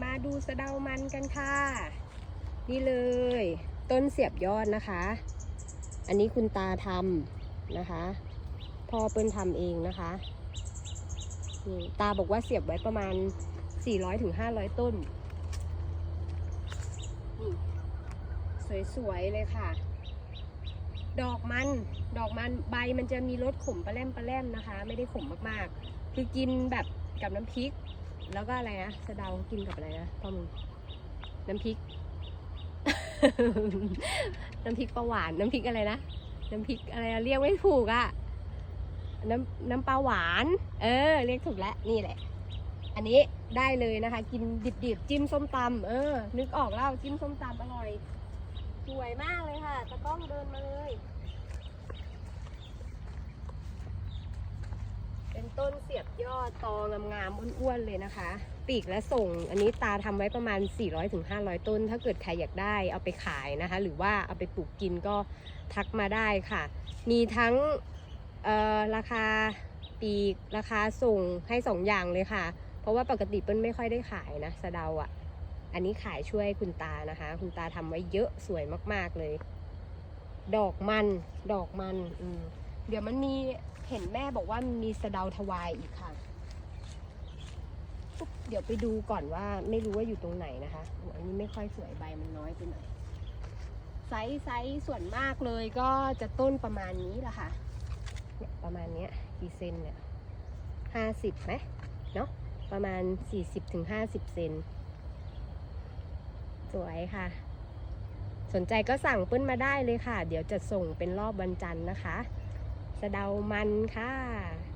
มาดูสะเดามันกันค่ะ นี่เลย ต้นเสียบยอดนะคะ อันนี้คุณตาทำนะคะพ่อเปิ้ลทำเองนะคะตาบอกว่าเสียบไว้ประมาณ 400-500ถึง500 ต้นนี่สวย ๆ เลยค่ะ ดอกมัน ดอกมันใบมันจะมีรสขมปลาแรมปลาแรมนะคะ ไม่ได้ขมมากๆ คือกินแบบกับน้ำพริก แล้วก็อะไรนะสะเดากินกับอะไรนะพ่อมึงน้ำพริก น้ำพริกปลาหวาน น้ำพริกอะไรนะ น้ำพริกอะไรเรียกไม่ถูกอะน้ำน้ำปลาหวาน เออ เรียกถูกแล้วนี่แหละ อันนี้ได้เลยนะคะ กินดิบๆจิ้มส้มตำเออ นึกออกแล้วจิ้มส้มตำอร่อย สวยมากเลยค่ะตะกล้องเดินมาเลย เป็น ต้นเสียบยอดตองามๆอ้วนๆเลยนะคะ ปีกและส่ง อันนี้ตาทำไว้ประมาณ 400-500 ต้น ถ้าเกิดใครอยากได้เอาไปขายนะคะ หรือว่าเอาไปปลูกกินก็ทักมาได้ค่ะ มีทั้งราคาปีกราคาส่งให้สองอย่างเลยค่ะ เพราะว่าปกติเปิ้ลไม่ค่อยได้ขายนะสะเดาอะ่ะ อันนี้ขายช่วยคุณตานะคะ คุณตาทำไว้เยอะสวยมากๆเลย ดอกมันดอกมันอืมเดี๋ยวมันมี เห็นแม่บอกว่ามีสะเดาทวายอีกค่ะปุ๊บเดี๋ยวไปดูก่อนว่าไม่รู้ว่าอยู่ตรงไหนนะคะอ้อันนี้ไม่ค่อยสวยใบมันน้อยไปหน่อยไซส์ไซส์ส่วนมากเลยก็จะต้นประมาณนี้แหละค่ะเนี่ยประมาณเนี้ยกี่เซนเนี่ยห้าสิบไหมเนาะประมาณสี่สิบถึงห้าสิบเซนสวยค่ะ สนใจก็สั่งเปิ้ลมาได้เลยค่ะ เดี๋ยวจะส่งเป็นรอบวันจันทร์นะคะ สะเดามันค่ะ